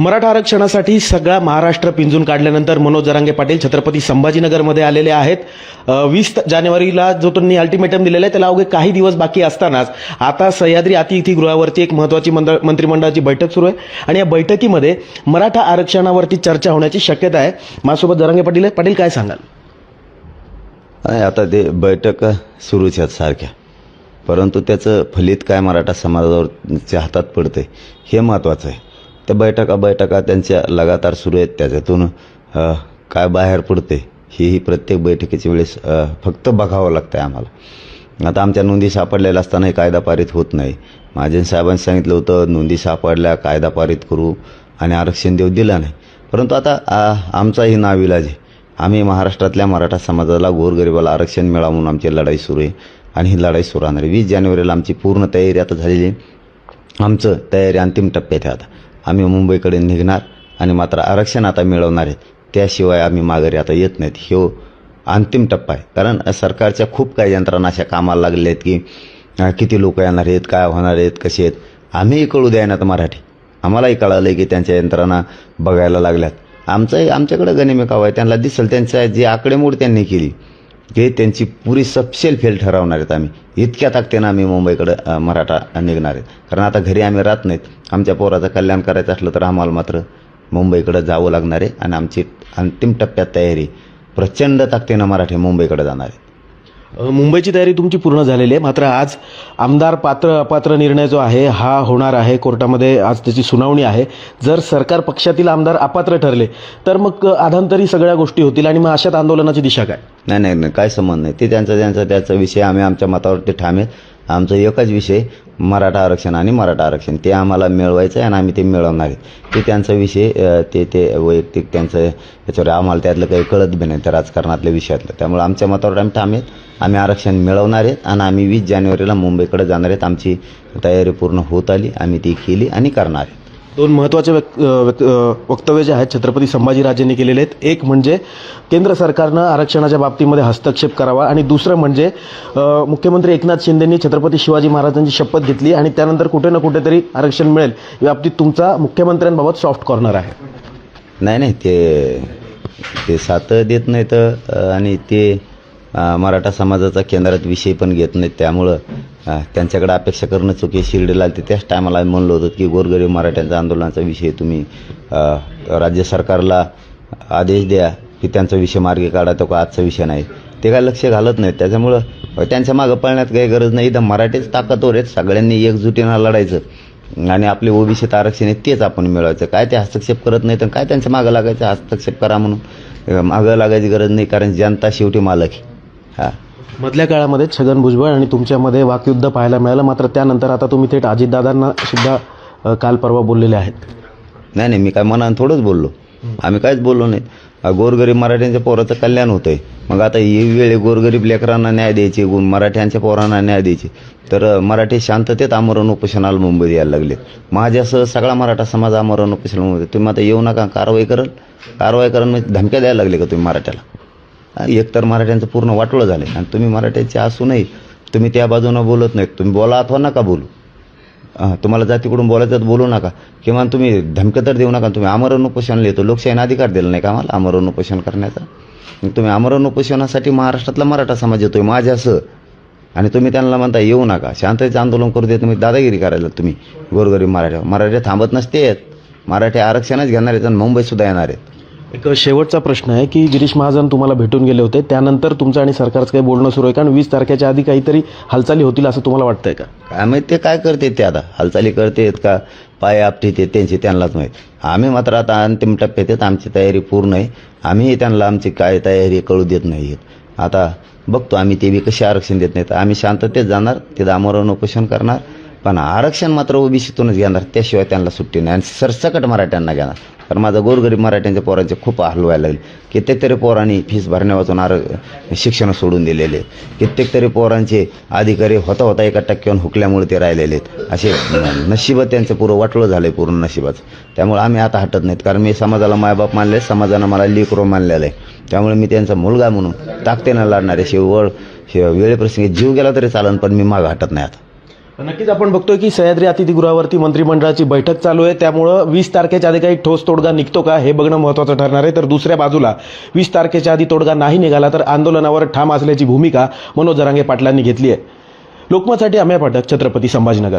मराठा आरक्षणासाठी सगळा महाराष्ट्र पिंजून काढल्यानंतर मनोज जरांगे पाटील छत्रपती संभाजीनगरमध्ये आलेले आहेत. वीस जानेवारीला जो त्यांनी अल्टिमेटम दिलेला आहे त्याला अवघे काही दिवस बाकी असतानाच आता सह्याद्री अतिथीगृहावरती एक महत्वाची मंडळ मंत्रिमंडळाची बैठक सुरू आहे. आणि या बैठकीमध्ये मराठा आरक्षणावरती चर्चा होण्याची शक्यता आहे. माझ्यासोबत जरांगे पाटील आहे पाटील काय सांगाल? आता ते बैठक सुरूच आहेत सारख्या. परंतु त्याचं फलित काय मराठा समाजावरच्या हातात पडते हे महत्त्वाचं आहे. त्या बैठका बैठका त्यांच्या लगातार सुरू आहेत. त्याच्यातून काय बाहेर पडते ही प्रत्येक बैठकीच्या वेळेस फक्त बघावं लागतं आहे आम्हाला. आता आमच्या नोंदी सापडलेल्या असतानाही कायदा पारित होत नाही. महाजन साहेबांनी सांगितलं होतं नोंदी सापडल्या कायदा पारित करू आणि आरक्षण देऊ दिलं नाही. परंतु आता आमचाही नाविलाज आहे. आम्ही महाराष्ट्रातल्या मराठा समाजाला गोरगरिबाला आरक्षण मिळावं म्हणून आमची लढाई सुरू आहे. आणि ही लढाई सुरू राहणार आहे. वीस जानेवारीला आमची पूर्ण तयारी आता झालेली आहे. आमचं तयारी अंतिम टप्प्यात आहे आता. आम्ही मुंबईकडे निघणार आणि मात्र आरक्षण आता मिळवणार आहे. त्याशिवाय आम्ही माघारी आता येत नाहीत. हे अंतिम टप्पा आहे. कारण सरकारच्या खूप काही यंत्रणा अशा कामाला लागल्या आहेत की किती लोक येणार आहेत काय होणार आहेत कसे आहेत आम्हीही कळू द्यायनात मराठी. आम्हालाही कळालं आहे की त्यांच्या यंत्रणा बघायला लागल्यात. आमचंही आमच्याकडं गनिमेकाव आहे. त्यांना दिसेल. त्यांच्या जी आकडेमोड त्यांनी केली. हे त्यांची पुरी सपशेल फेल ठरवणार आहेत आम्ही. इतक्या ताकदीनं आम्ही मुंबईकडं मराठा निघणार आहेत. कारण आता घरी आम्ही राहत नाहीत. आमच्या पोराचं कल्याण करायचं असलं तर आम्हाला मात्र मुंबईकडं जावं लागणार आहे. आणि आमची अंतिम टप्प्यात तयारी प्रचंड ताकदीनं मराठी मुंबईकडे जाणार आहे. मुंबईची तयारी तुमची पूर्ण झालेली आहे. मात्र आज आमदार पात्र अपात्र निर्णय जो आहे हा होणार आहे. कोर्टामध्ये आज त्याची सुनावणी आहे. जर सरकार पक्षातील आमदार अपात्र ठरले तर मग आधांतरी सगळ्या गोष्टी होतील आणि मग अशात आंदोलनाची दिशा काय? नाही नाही नाही. काय संबंध नाही. ते त्यांचा त्यांचा त्याचा विषय आम्ही आमच्या मतावरती ठामेल आमचा एकच विषय मराठा आरक्षण आणि मराठा आरक्षण. ते आम्हाला मिळवायचं आहे आणि आम्ही ते मिळवणार आहे. ते त्यांचा विषय ते ते वैयक्तिक त्यांचं त्याच्यावर आम्हाला त्यातलं काही कळत बी नाही त्या राजकारणातल्या विषयातलं. त्यामुळे आमच्या मतावर आम्ही ठाम आहेत. आम्ही आरक्षण मिळवणार आहेत आणि आम्ही वीस जानेवारीला मुंबईकडे जाणार आहेत. आमची तयारी पूर्ण होत आली. आम्ही ती केली आणि करणार आहे. दोन महत्त्वाचे व्यक् व्यक्त- वक्तव्य जे आहेत छत्रपती संभाजीराजेंनी केलेले आहेत. एक म्हणजे केंद्र सरकारनं आरक्षणाच्या बाबतीमध्ये हस्तक्षेप करावा आणि दुसरं म्हणजे मुख्यमंत्री एकनाथ शिंदेंनी छत्रपती शिवाजी महाराजांची शपथ घेतली आणि त्यानंतर कुठे ना कुठेतरी आरक्षण मिळेल. या बाबतीत तुमचा मुख्यमंत्र्यांबाबत सॉफ्ट कॉर्नर आहे. नाही नाही ते ते साथ देत नाहीत आणि ते मराठा समाजाचा केंद्रात विषय पण घेत नाहीत. त्यामुळं त्यांच्याकडे अपेक्षा करणं चुकी शिर्डीला आली त्याच टायमाला आम्ही म्हणलो होतो की गोरगरीब मराठ्यांचा आंदोलनाचा विषय तुम्ही राज्य सरकारला आदेश द्या की त्यांचा विषय मार्गी काढा तो का आजचा विषय नाही. ते काय लक्ष घालत नाहीत. त्याच्यामुळं त्यांच्या मागं पळण्यात काही गरज नाही. इथं मराठीच ताकदवर आहेत. सगळ्यांनी एकजुटीनं लढायचं. आणि आपले ओबीसीत आरक्षण आहे तेच आपण मिळवायचं. काय ते हस्तक्षेप करत नाही तर काय त्यांच्या मागं लागायचं? हस्तक्षेप करा म्हणून. मागं लागायची गरज नाही कारण जनता शेवटी मालक आहे. हां. मधल्या काळामध्ये छगन भुजबळ आणि तुमच्यामध्ये वाकयुद्ध पाहायला मिळालं. मात्र त्यानंतर आता तुम्ही थेट अजितदादांना सुद्धा काल परवा बोललेले आहेत. नाही नाही मी काय मनानं थोडंच बोललो. आम्ही काहीच बोललो नाही. गोरगरीब मराठ्यांच्या पोराचं कल्याण होतंय. मग आता ही वेळ गोरगरीब लेकरांना न्याय द्यायचे गुण मराठ्यांच्या पोरांना न्याय द्यायचे. तर मराठी शांततेत आमरण उपोषणाला मुंबईत यायला लागले माझ्यासह सगळा मराठा समाज आमरण उपोषणाला मुंबईत तुम्ही आता येऊ नका कारवाई कराल कारवाई कराल म्हणजे धमक्या द्यायला लागले का तुम्ही मराठ्याला? हा, एकतर मराठ्यांचं पूर्ण वाटोळं झालं आणि तुम्ही मराठ्याचे असूनही तुम्ही त्या बाजूनं बोलत नाहीत. तुम्ही बोला अथवा नका बोलू. तुम्हाला जातीकडून बोलायचं तर बोलू नका. किमान तुम्ही धमक्या तर देऊ नका. तुम्ही आमरण उपोषणाला येतो लोकशाहीने अधिकार दिला नाही का आम्हाला? आमरण उपोषण करण्याचा? मग तुम्ही आमरण उपोषणासाठी महाराष्ट्रातला मराठा समाज येतो आहे माझ्या माझ्यासह आणि तुम्ही त्यांना म्हणता येऊ नका. शांततेचं आंदोलन करू दे. तुम्ही दादागिरी करायला तुम्ही गोरगरीब मराठा. मराठे थांबत नसते मराठी आरक्षणच घेणार आहेत आणि मुंबईसुद्धा येणार आहेत. एक शेवटचा प्रश्न आहे की गिरीश महाजन तुम्हाला भेटून गेले होते. त्यानंतर तुमचं आणि सरकारचं काही बोलणं सुरू आहे कारण वीस तारखेच्या आधी काहीतरी हालचाली होतील असं तुम्हाला वाटतंय का? काय ते काय करते ते आता? हालचाली करतेत का? पाय आपटे ते त्यांची त्यांनाच माहीत. आम्ही मात्र आता अंतिम टप्प्यात आहेत आमची तयारी पूर्ण आहे. आम्ही त्यांना आमची काय तयारी कळू देत नाही आहेत. आता बघतो आम्ही ते बी कसे आरक्षण देत नाहीत. आम्ही शांततेत जाणार ते दामोरण उपोषण करणार पण आरक्षण मात्र ओबीसीतूनच घेणार त्याशिवाय त्यांना सुट्टी नाही. आणि सरसकट मराठ्यांना घेणार. कारण माझा गोरगरीब मराठ्यांच्या पोरांचे खूप हाल व्हायला लागले. कित्येक तरी पोरांनी फीस भरण्यापासून आर शिक्षण सोडून दिलेले. कित्येक तरी पोरांचे अधिकारी होता होता एका टक्क्यावर हुकल्यामुळे ते राहिलेले आहेत. असे नशिबात त्यांचं पुरं वाटलं झालं आहे पूर्ण नशिबाचं. त्यामुळे आम्ही आता हटत नाहीत. कारण मी समाजाला मायबाप मानले समाजानं मला लेकरो मानलेलं आहे. त्यामुळे मी त्यांचा मुलगा म्हणून ताकतेनं लढणार आहे शेवळ वेळेप्रसंगी जीव गेला तरी चालन पण मी मागं हटत नाही आता. नक्कीच आपण बघतोय की सह्याद्री अतिथीगृहावरती मंत्रिमंडळाची बैठक चालू आहे. त्यामुळं वीस तारखेच्या आधी काही ठोस तोडगा निघतो का हे बघणं महत्त्वाचं ठरणार आहे. तर दुसऱ्या बाजूला वीस तारखेच्या आधी तोडगा नाही निघाला तर आंदोलनावर ठाम असल्याची भूमिका मनोज जरांगे पाटलांनी घेतली आहे. लोकमतसाठी अमेय पाठक छत्रपती संभाजीनगर.